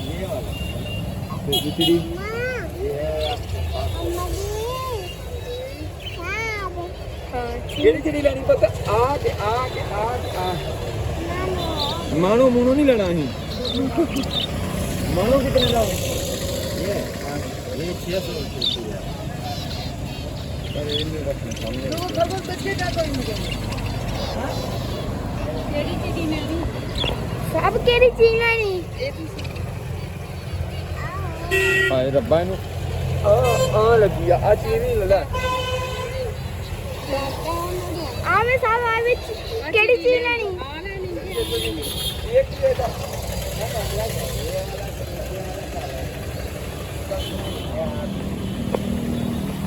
ये वाला तो दूसरी ਹਾਂ ਕਿਹੜੀ ਕਿਹੜੀ ਲੈਣੀ ਪਤਾ ਆ ਕੇ ਆ ਕੇ ਆ ਕੇ ਆ ਮਾਣੋ ਮੂਣੋ ਨਹੀਂ ਲੈਣਾ ਅਸੀਂ ਮਾਣੋ ਕਿਤਨੇ ਲਾਓ ਇਹ ਇਹ 600 ਰੁਪਏ ਹੈ ਪਰ ਇਹ ਨਹੀਂ ਰੱਖਣਾ ਸਾਹਮਣੇ ਸਭ ਕਿਹੜੀ ਚੀਜ਼ ਲੈਣੀ ਹਾਏ ਰੱਬਾ ਇਹਨੂੰ। ਆ ਆ ਲੱਗੀ ਆ ਆ ਚੀਜ਼ ਨਹੀਂ ਲੈ। ਆਵੇ ਸਭ ਆ ਵਿੱਚ ਕਿਹੜੀ ਚੀਜ਼ ਲੈਣੀ? ਇੱਕ ਦੇ ਦਾ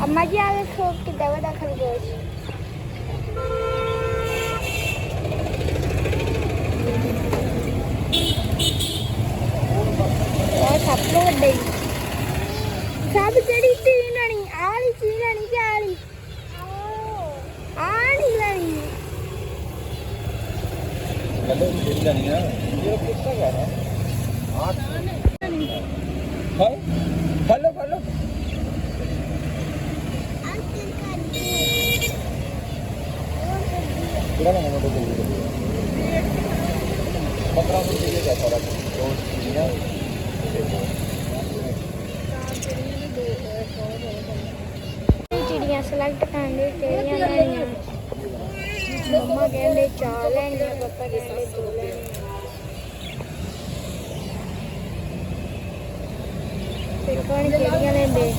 ਅੰਮਾ ਜੀ ਆ ਵੇਖੋ ਕਿੱਦਾਂ ਵੱਡਾ ਖਰਗੋਸ਼ ਉਹ ਸਭ ਤੋਂ ਵੱਡਾ ਹੀ ਸਭ ਕਿਹੜੀ ਚੀਜ਼ ਲੈਣੀ ਆਹ ਵਾਲੀ ਚੀਜ਼ ਲੈਣੀ ਕਿ ਆਹ ਵਾਲੀ ਆਹ ਨਹੀਂ ਲੈਣੀ ਕਦੋਂ ਦੇ ਲੈਣੀ ਆ ਇਹ ਕਿੱਥੇ ਗਾ ਨਾ ਆ ਹਾਂ ਹਲੋ ਹਲੋ ਕਿਹੜਾ ਨਾ ਮੋਟੋ ਦੇ ਪਤਰਾ ਨੂੰ ਦੇ ਜਾ ਸਾਰਾ ਦੋ ਚੀਜ਼ਾਂ। ਚਿੜੀਆਂ ਸਿਲੈਕਟ ਕਰਨ ਦੇ ਕਿਹੜੀਆਂ ਲੈਣੀਆਂ? ਮੰਮਾ ਕਹਿੰਦੇ ਚਾਰ ਲੈਣੀਆਂ, ਪਾਪਾ ਕਹਿੰਦੇ ਦੋ ਲੈਣੀਆਂ। ਤੇ ਕੌਣ ਕਿਹੜੀਆਂ ਲੈਂਦੇ?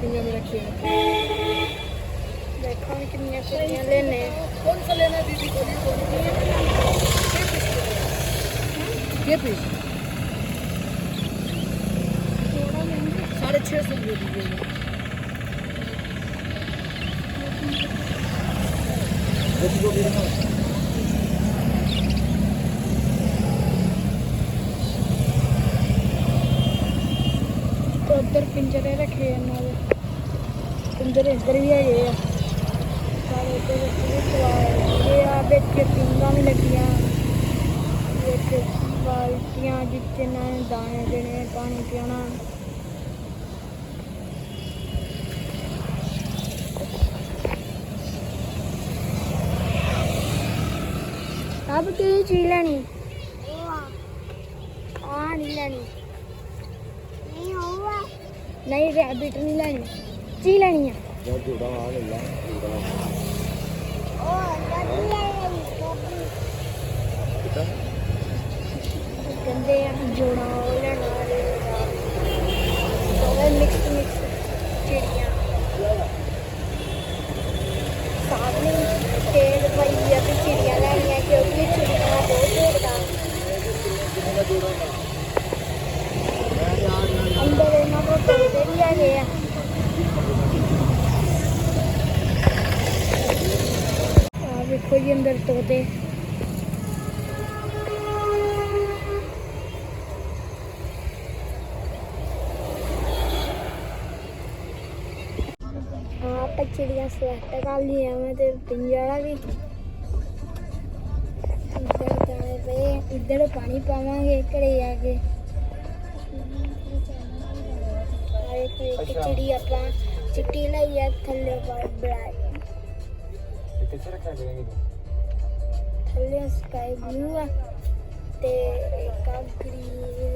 किन्ने में रखी है देखो किन्ने किन्ने लेने कौन सा लेना दीदी बोलिए ये पीस साढ़े छः सौ दे दीजिएगा ਪਿੰਜਰੇ ਇੱਧਰ ਵੀ ਹੈਗੇ ਆ। ਸਾਰੇ ਇੱਧਰ ਇਹ ਆ। ਵਿੱਚ ਪਿੰਗਾਂ ਵੀ ਲੱਗੀਆਂ। ਵਿੱਚ ਬਾਲਟੀਆਂ ਜਿੱਥੇ ਨੇ ਦਾਣੇ ਦੇਣੇ ਪਾਣੀ ਪਿਆਣਾ ਸਭ ਕੀ ਚੀਜ਼ ਲੈਣੀ? ਆ। ਨਹੀਂ ਲੈਣੀ। ਨਹੀਂ ਰੈਬਿਟ ਨਹੀਂ ਲੈਣੀ। ਚੀ ਲੈਣੀ ਆ। ਜੋ ਜੋੜਾ ਆ ਲੈ ਲਾ ਜੋੜਾ ਕਿਤਾ ਕਹਿੰਦੇ ਆ। ਜੋੜਾ ਉਹ ਲੈਣਾ ਦੋਵੇਂ ਮਿਕਸ ਮਿਕਸ ਚਿੜੀਆਂ ਸਾਹਮਣੇ ਤੇਲ ਪਈ ਆ ਤੇ ਚਿੜੀਆਂ ਲੈਣੀਆਂ ਕਿਉਂਕਿ ਚਿੜੀਆਂ ਬਹੁਤ ਢੇਰਦਾ ਅੰਦਰ ਇਹਨਾਂ ਕੋਲ ਤੋਤੇ ਵੀ ਹੈਗੇ ਆ ਆ ਵੇਖੋ ਜੀ ਅੰਦਰ ਤੋਤੇ ਆਪਾਂ ਚਿੜੀਆਂ ਸਵੈਟ ਕਰ ਲਈਆਂ ਮੈਂ ਤੇ ਪਿੰਜਰਾ ਵੀ। ਇੱਧਰ ਜਾਣੇ ਪਏ ਇੱਧਰ ਪਾਣੀ ਪਾਵਾਂਗੇ ਘਰੇ ਆ ਕੇ। ਇੱਕ। ਚਿੜੀ ਆਪਾਂ ਚਿੱਟੀ ਲਈ ਆ ਥੱਲੇ ਇਹ ਕਿੱਥੇ ਰੱਖਿਆ ਕਰਾਂਗੇ ਥੱਲੇ ਸਕਾਈ ਬਲੂ ਆ ਤੇ ਇੱਕ ਆ ਗ੍ਰੀਨ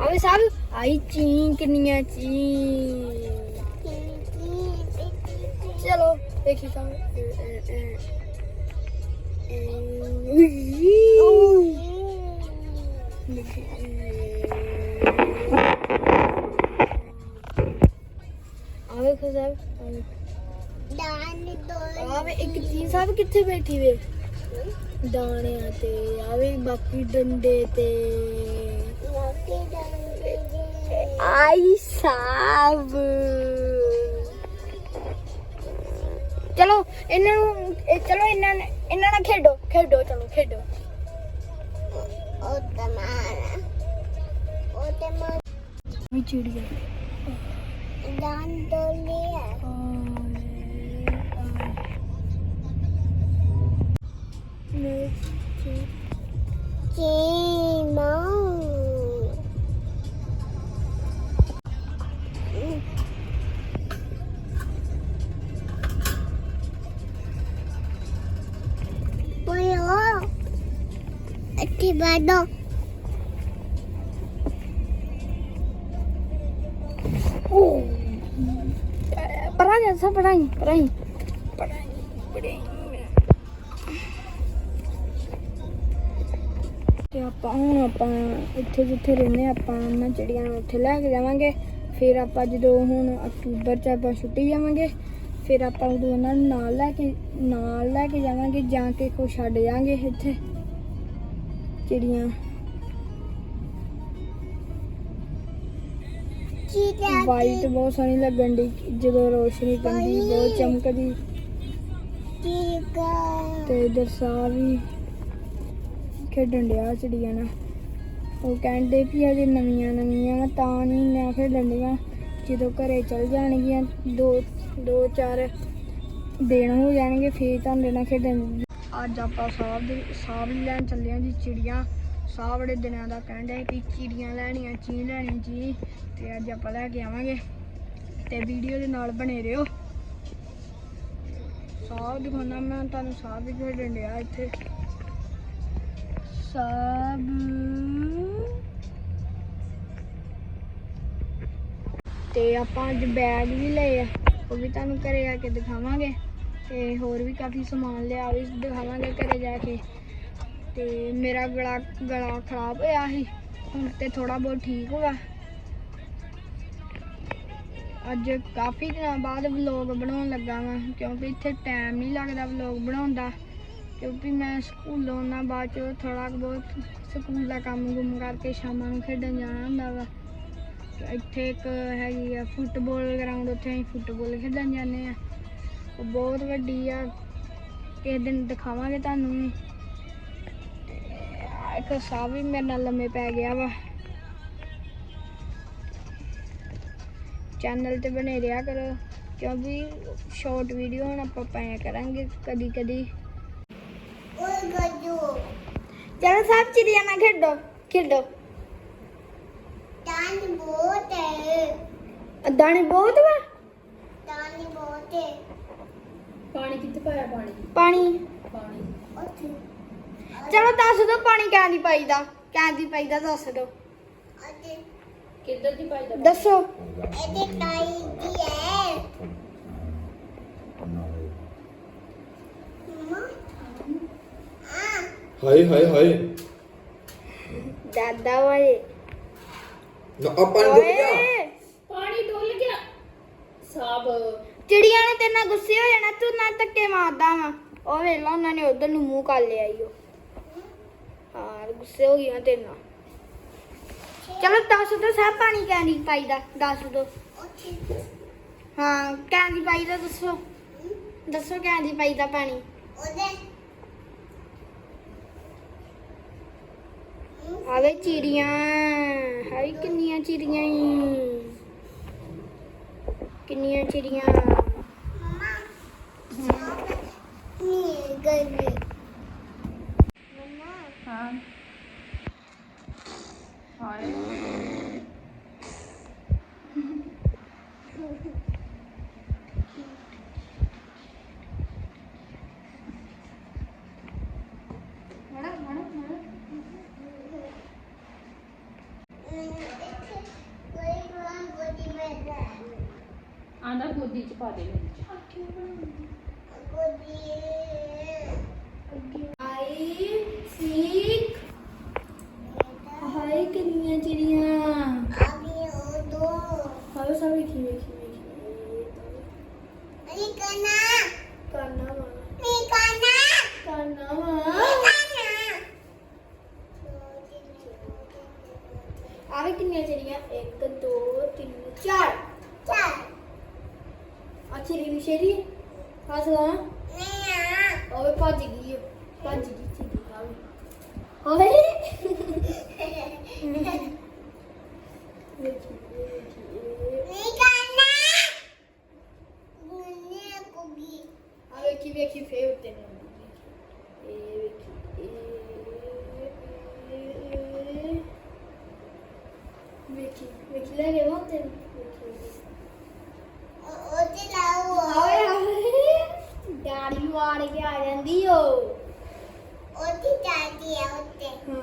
ਆਵੇ ਸਾਬ ਆਈ ਚੀਂ ਕਿੰਨੀਆਂ ਚੀਂ ਚਲੋ ਦੇਖੀ ਤਾਂ ਆਵੇ ਖਜ਼ਾਬ ਆਵੇ ਇੱਕ ਚੀਜ਼ ਸਾਬ ਕਿੱਥੇ ਬੈਠੀ ਵੇ ਦਾਣਿਆਂ ਤੇ ਆਵੇ ਬਾਕੀ ਡੰਡੇ ਤੇ ਆਈ ਸਾਬ ਚਲੋ ਇਹਨਾਂ ਨੂੰ ਇਹ ਚਲੋ ਇਹਨਾਂ ਨੇ ਇਹਨਾਂ ਨਾਲ ਖੇਡੋ ਖੇਡੋ ਚਲੋ ਖੇਡੋ। ਵੀ ਚਿੜੀਆ ਇੱਥੇ ਬੈਠੋ ਪਰਾਂ ਜਾ ਸਭ ਪਰਾਂ ਹੀ ਪਰਾਂ ਹੀ। ਪਰਾਂ ਹੀ ਪਰਾਂ ਹੀ ਤੇ ਆਪਾਂ ਹੁਣ ਆਪਾਂ ਇੱਥੇ ਜਿੱਥੇ ਰਹਿੰਦੇ ਹਾਂ, ਆਪਾਂ ਉਹਨਾਂ ਚਿੜੀਆਂ ਨੂੰ ਉੱਥੇ ਲੈ ਕੇ ਜਾਵਾਂਗੇ। ਫਿਰ ਆਪਾਂ ਜਦੋਂ ਹੁਣ ਅਕਤੂਬਰ ਚ ਆਪਾਂ ਛੁੱਟੀ ਜਾਵਾਂਗੇ ਫਿਰ ਆਪਾਂ ਉਦੋਂ ਉਹਨਾਂ ਨੂੰ ਨਾਲ ਲੈ ਕੇ ਨਾਲ ਲੈ ਕੇ ਜਾਵਾਂਗੇ ਜਾਂ ਕਿ ਕੋ ਛੱਡ ਜਾਾਂਗੇ ਇੱਥੇ। ਚਿੜੀਆਂ ਵਾਈਟ ਬਹੁਤ ਸੋਹਣੀ ਲੱਗਣ ਦੀ ਜਦੋਂ ਰੋਸ਼ਨੀ ਪੈਂਦੀ ਬਹੁਤ ਚਮਕਦੀ। ਤੇ ਇਧਰ ਸਾਹ ਵੀ ਖੇਡਣ ਡਿਆ ਚਿੜੀਆਂ ਨਾਲ। ਉਹ ਕਹਿੰਦੇ ਵੀ ਅਜੇ ਨਵੀਆਂ ਨਵੀਆਂ ਵਾ ਤਾਂ ਨਹੀਂ ਨਾ ਖੇਡਣ ਡੀਆਂ ਜਦੋਂ ਘਰੇ ਚਲ ਜਾਣਗੀਆਂ ਦੋ ਦੋ ਚਾਰ ਦਿਨ ਹੋ ਜਾਣਗੇ ਫੇਰ ਤੁਹਾਡੇ ਨਾਲ ਖੇਡਣ ਅੱਜ ਆਪਾਂ ਸਾਹ ਦੇ ਸਾਹ ਵੀ ਲੈਣ ਚੱਲੇ ਹਾਂ ਜੀ ਚਿੜੀਆਂ। ਸਾਹ ਬੜੇ ਦਿਨਾਂ ਦਾ ਕਹਿੰਦਾ ਕਿ ਚਿੜੀਆਂ ਲੈਣੀਆਂ, ਚੀ ਲੈਣੀ ਜੀ ਤੇ ਅੱਜ ਆਪਾਂ ਲੈ ਕੇ ਆਵਾਂਗੇ। ਤੇ ਵੀਡੀਓ ਦੇ ਨਾਲ ਬਣੇ ਰਹੋ। ਸਾਹ ਦਿਖਾਉਣਾ, ਮੈਂ ਤੁਹਾਨੂੰ ਸਾਹ ਵੀ ਖੇਡਣ ਡਿਆ ਇੱਥੇ। ਸਭ ਤੇ ਆਪਾਂ ਅੱਜ ਬੈਗ ਵੀ ਲਏ ਆ। ਉਹ ਵੀ ਤੁਹਾਨੂੰ ਘਰੇ ਆ ਕੇ ਦਿਖਾਵਾਂਗੇ। ਤੇ ਹੋਰ ਵੀ ਕਾਫੀ ਸਮਾਨ ਲਿਆ ਵੀ ਦਿਖਾਵਾਂਗੇ ਘਰੇ ਜਾ ਕੇ। ਤੇ ਮੇਰਾ ਗਲਾ ਗਲਾ ਖਰਾਬ ਹੋਇਆ ਸੀ, ਹੁਣ ਤੇ ਥੋੜਾ ਬਹੁਤ ਠੀਕ ਹੋਇਆ। ਅੱਜ ਕਾਫੀ ਦਿਨਾਂ ਬਾਅਦ ਵਲੌਗ ਬਣਾਉਣ ਲੱਗਾ ਵਾਂ, ਕਿਉਂਕਿ ਇੱਥੇ ਟਾਈਮ ਨਹੀਂ ਲੱਗਦਾ ਵਲੌਗ ਬਣਾਉਣ ਦਾ। ਕਿਉਂਕਿ ਮੈਂ ਸਕੂਲੋਂ ਆਉਣਾ ਬਾਅਦ ਚ ਥੋੜਾ ਬਹੁਤ ਸਕੂਲ ਦਾ ਕੰਮ ਗੁੰਮ ਕਰਕੇ ਸ਼ਾਮਾਂ ਨੂੰ ਖੇਡਣ ਜਾਣਾ ਹੁੰਦਾ ਵਾ। ਇੱਥੇ ਇੱਕ ਹੈਗੀ ਆ ਫੁੱਟਬਾਲ ਗਰਾਊਂਡ ਉੱਥੇ ਅਸੀਂ ਫੁੱਟਬਾਲ ਖੇਡਣ ਜਾਂਦੇ ਆ ਉਹ ਬਹੁਤ ਵੱਡੀ ਆ। ਕਿਸੇ ਦਿਨ ਦਿਖਾਵਾਂਗੇ ਤੁਹਾਨੂੰ। ਵੀ ਇੱਕ ਸਾਹ ਵੀ ਮੇਰੇ ਨਾਲ ਲੰਮੇ ਪੈ ਗਿਆ ਵਾ। ਚੈਨਲ ਤੇ ਬਣੇ ਰਿਹਾ ਕਰੋ ਕਿਉਂਕਿ ਸ਼ਾਰਟ ਵੀਡੀਓ ਹੁਣ ਆਪਾਂ ਪਾਇਆ ਕਰਾਂਗੇ ਕਦੀ ਕਦੀ ਚਲੋ ਸਭ ਚਿੜੀਆਂ ਨਾਲ ਖੇਡੋ ਖੇਡੋ। ਦਾਣੇ ਬਹੁਤ ਵਾ? ਪਾਣੀ ਕਿੱਥੇ ਪਾਇਆ ਪਾਣੀ ਪਾਣੀ ਪਾਣੀ ਚਲੋ ਦੱਸ ਦੋ ਪਾਣੀ ਕਿਆਂ ਦੀ ਪਾਈਦਾ ਕਿਆਂ ਦੀ ਪਾਈਦਾ ਦੱਸ ਦੋ ਕਿੱਧਰ ਦੀ ਪਾਈ ਦਾ ਦੱਸੋ ਹਾਏ ਹਾਏ ਹਾਏ ਦਾਦਾ ਵਾਏ ਨਾ ਆਪਾਂ ਨੂੰ ਡੁੱਬ ਗਿਆ ਓਏ ਪਾਣੀ ਡੁੱਲ ਗਿਆ ਸਾਬ ਚਿੜੀਆਂ ਨੇ ਤੇਰੇ ਨਾਲ ਗੁੱਸੇ ਹੋ ਜਾਣਾ, ਤੂੰ ਨਾ ਧੱਕੇ ਮਾਰਦਾ ਵਾ। ਉਹ ਵੇਖ ਲਾ, ਉਹਨਾਂ ਨੇ ਉਧਰ ਨੂੰ ਮੂੰਹ ਕਰ ਲਿਆ ਈ ਉਹ। ਹਾਂ, ਗੁੱਸੇ ਹੋ ਗਈਆਂ ਤੇਰੇ ਨਾਲ। ਚਲੋ, ਦੱਸ ਦੋ, ਸਭ ਪਾਣੀ ਕਿਆਂ ਦੀ ਪਾਈਦਾ, ਦੱਸ ਦੋ। ਹਾਂ, ਕਿਆਂ ਦੀ ਪਾਈਦਾ, ਦੱਸੋ। ਦੱਸੋ, ਕਿਆਂ ਪਾਈ ਦਾ ਪਾਣੀ। ਆਵੇ ਚਿੜੀਆਂ, ਹਾਏ, ਕਿੰਨੀਆਂ ਚਿੜੀਆਂ ਈ। ਕਿੰਨੀਆਂ ਚਿੜੀਆਂ ਮਮਾ ਨੀ ਗਈ ਮਮਾ ਹਾਂ ਹਾਏ ਆਂਦਾ ਗੋਦੀ ਚ ਪਾ ਦੇ ਮੇਰੇ ਹਾਏ, ਕਿੰਨੀਆਂ ਚਿੜੀਆਂ। ਹਾਏ ਸਭ ਵੇਖੀ ਵੇਖੀ ਵੇਖੀ ਕਾਨਾ ਵਾ। ਕਾਨਾ ਵਾ। ਆਵੇ ਕਿੰਨੀਆਂ ਚਿੜੀਆਂ? 1 2 3 4 ਅੱਛੀ ਰੀ ਸ਼ੇਰੀ ਫਸਲਾ ਓਏ ਭੱਜ ਗਈ ਓ, ਭੱਜ ਗਈ ਚਿੜੀ ਆਵੇ ਓਏ ਵੇਖੀ ਵੇਖੀ ਆ ਵੇਖੀ ਵੇਖੀ ਫੇਰ ਉੱਤੇ ਮੋਤੇ ਹਾਏ ਡਾੜੀ ਵਾੜ ਕੇ ਆ ਜਾਂਦੀ ਓ। ਹਾਂ।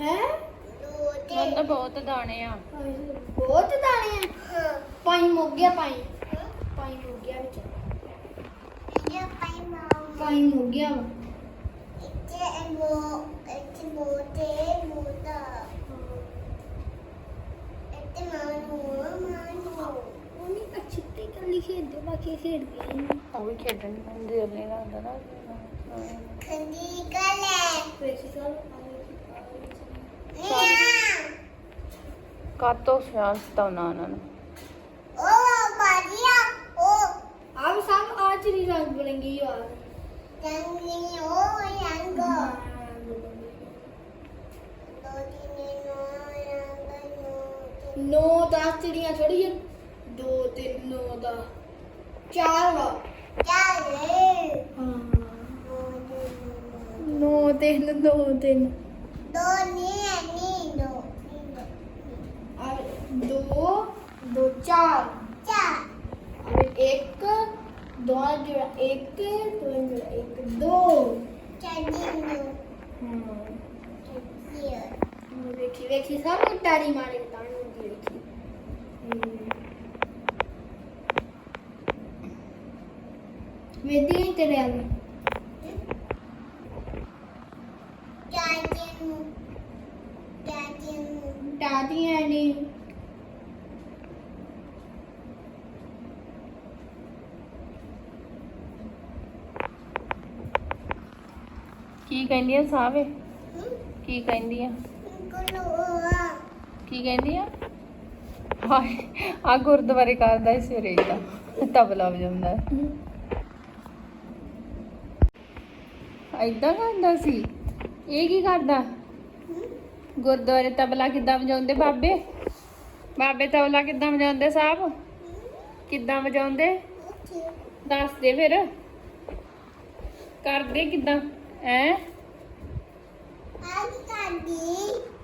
ਹੈ ਆਂਦਾ ਬਹੁਤ ਦਾਣੇ ਆ। ਬਹੁਤ ਦਾਣੇ ਆ? ਪਾਣੀ ਮੁੱਕ ਗਿਆ ਪਾਣੀ ਪਾਣੀ ਮੁੱਕ ਗਿਆ ਵਿੱਚ। ਪਾਣੀ ਮੁੱਕ ਗਿਆ ਵਾ। ਤੇ ਕੱਲੀ ਖੇਡਦੇ ਬਾਕੀ ਖੇਡਦੇ ਨਹੀਂ ਉਹ ਵੀ ਖੇਡਣ ਨੂੰ ਦੇਰ ਨਹੀਂ ਲੱਗਦਾ ਨਾ। ਖੰਦੀ ਗੱਲ ਹੈ ਵੇਖੀ ਸਭ ਕਾਤੋ ਸਿਆਸ ਤਵਨਾ ਨਾ। ओ बढ़िया ओ अब सब आज नहीं रंग बोलेंगे यार जंगली हो रंग दो तीन हो रंग नो 9 10 ਚਿੜੀਆਂ ਛੜੀਆਂ 2 3 9 10 4 ਵਾ ਹਾਂ 9 3 2 3 और 2 2 4 और 1 2 जुड़ा 1 2 जुड़ा 1 2 हाँ ਹਾਂ ਵੇਖੀ ਵੇਖੀ ਸਭ ਨੂੰ ਟਾੜੀ ਮਾਰੇ ਤਾਂ ਹੁੰਦੀ ਵੇਖੀ। ਵੇਦੀ ਹੀ ਤੇਰੇ ਆ ਗਈ ਟਾਦੀਆਂ ਨਹੀਂ ਕੀ ਕਹਿੰਦੀਆਂ ਸਾਵੇ ਕੀ ਕਹਿੰਦੀਆਂ ਕੀ ਕਹਿੰਦੀਆਂ ਹਾਏ ਆ ਗੁਰਦੁਆਰੇ ਕਰਦਾ ਇਸ ਸਵੇਰੇ ਦਾ ਤਬਲਾ ਵਜਾਉਂਦਾ ਐਦਾਂ ਕਰਦਾ ਸੀ? ਇਹ ਕੀ ਕਰਦਾ? ਗੁਰਦੁਆਰੇ ਤਬਲਾ ਕਿੱਦਾਂ ਵਜਾਉਂਦੇ ਬਾਬੇ? ਬਾਬੇ ਤਬਲਾ ਕਿੱਦਾਂ ਵਜਾਉਂਦੇ ਸਾਹਿਬ? ਕਿੱਦਾਂ ਵਜਾਉਂਦੇ? ਦੱਸ ਦੇ ਫਿਰ। ਕਰਦੇ ਕਿੱਦਾਂ? ਐ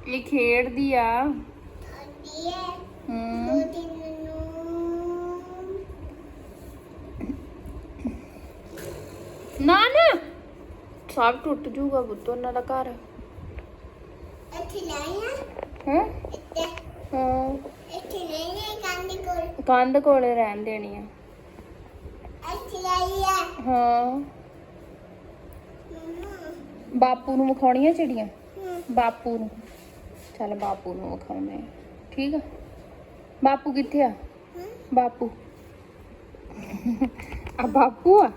ਇਹ ਖੇਡਦੀ ਆ। ਹੂੰ ਨਾ। ਨਾ ਸਭ ਟੁੱਟ ਜੂਗਾ ਬੁੱਤ ਉਹਨਾਂ ਦਾ ਘਰ। ਹੈ? ਹਾਂ। ਕੰਧ ਕੋਲੇ। ਰਹਿਣ ਦੇਣੀ ਆ। ਹਾਂ। ਬਾਪੂ ਨੂੰ ਵਿਖਾਉਣੀਆਂ ਚਿੜੀਆਂ? ਬਾਪੂ ਨੂੰ। ਚੱਲ ਬਾਪੂ ਨੂੰ ਵਿਖਾਉਣੇ ਆ। ਠੀਕ ਆ? ਬਾਪੂ ਕਿੱਥੇ ਆ? ਬਾਪੂ। ਆ ਬਾਪੂ ਆ?